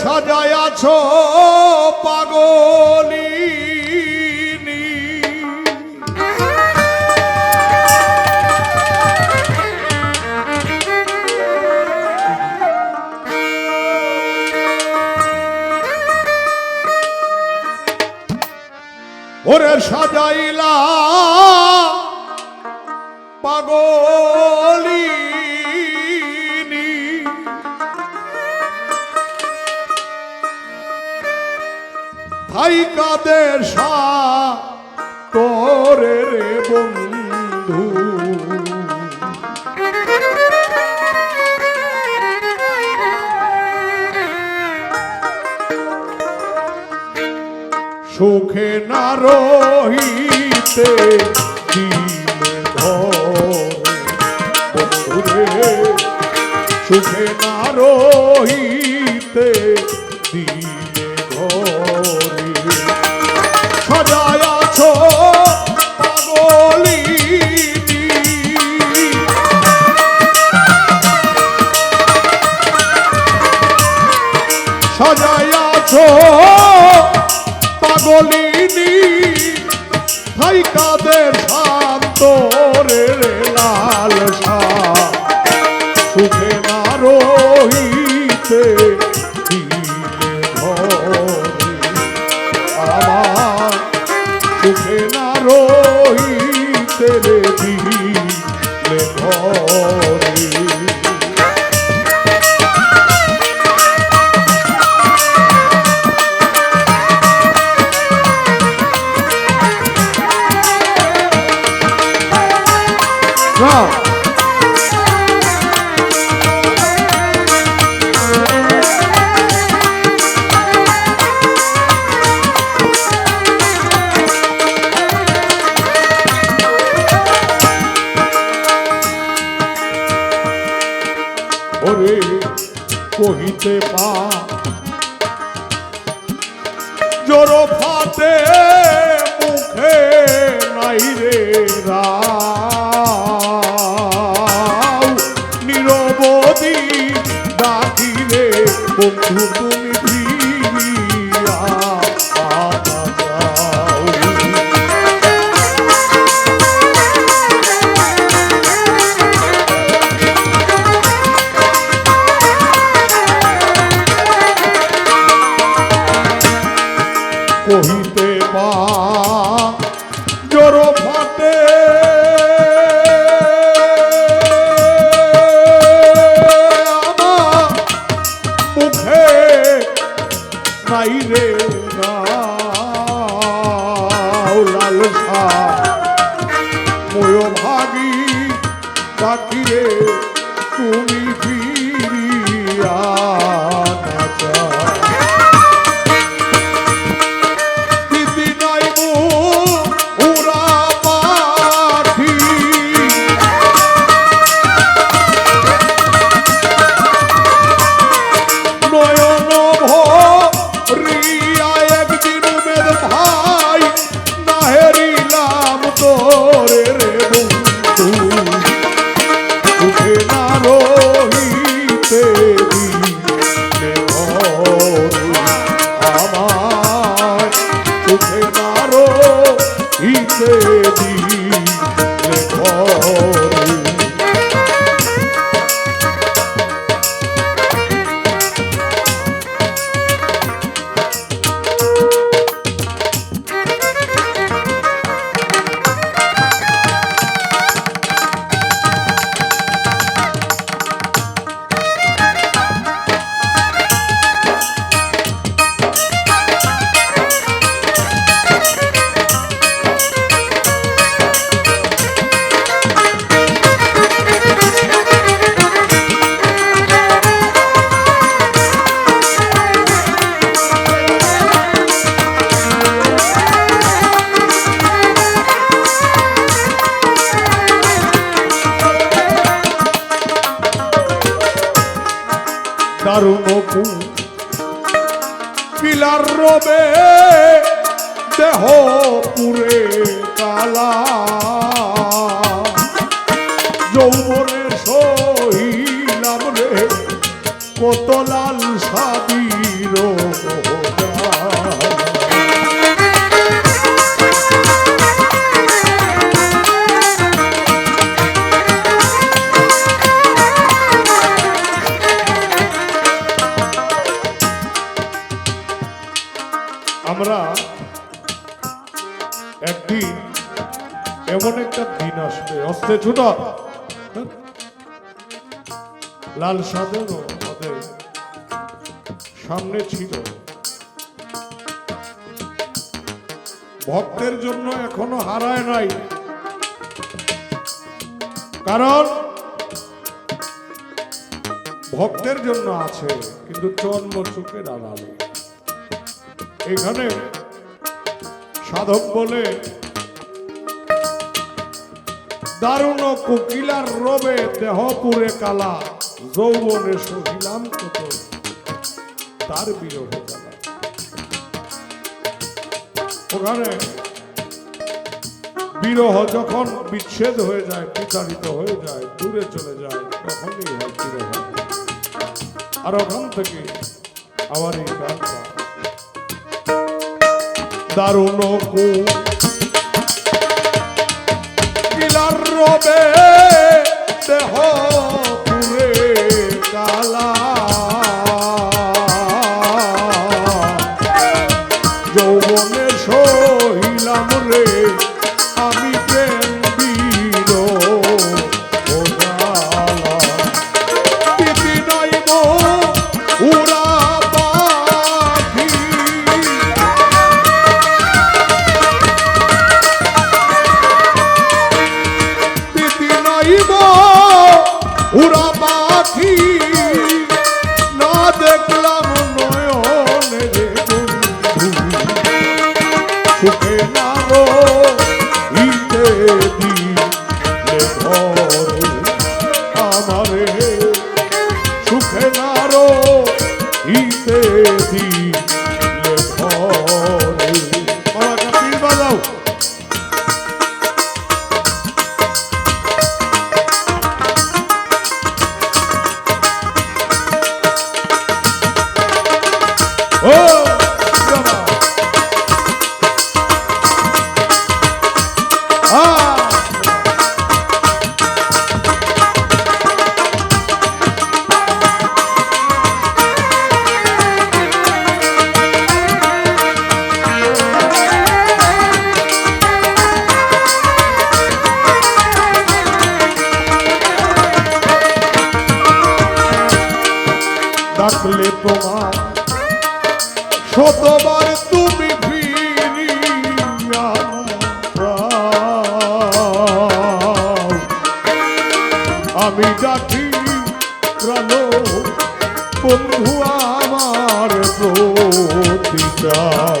সাজায় আছো পাগলি ওরে সাজাইলা পাগলিনী ভাই কাদের তোরে রে বন্ধু। সুখে না রহিতে সুখে না রহিতে কহিতে পা। জোর ফাতে মুখে নাই রে রা নিরবধি ডাকি বন্ধু লালসা ময় ভাগি ডাকি দারুণ পিলার রবে দেহ পুরে কালা যৌবনে সহিলাম রে কত লাল সাবির আমরা একদিন এমন একটা দিন আসবে অস্তে ছোট। লাল সাদেরও আমাদের সামনে ছিল। ভক্তের জন্য এখনও হারায় নাই। কারণ ভক্তের জন্য আছে, কিন্তু জন্ম চোখের আড়ালে। এখানে সাধক বলে, দারুণ কোকিলার রবে দেহ পুরে কালা, যৌবনে সহিলাম কত তার বিরহ জ্বালা। ওখানে বিরহ যখন বিচ্ছেদ হয়ে যায়, বিতাড়িত হয়ে যায়, দূরে চলে যায়, তখনই হয় বিরহ। আর ওখান থেকে আবার এই গানটা দারুণ কু কিলার রবে দেহ পুরে কালা যৌবনে সহিলাম রে আমি ইতে বন্ধু আমার প্রতি চাও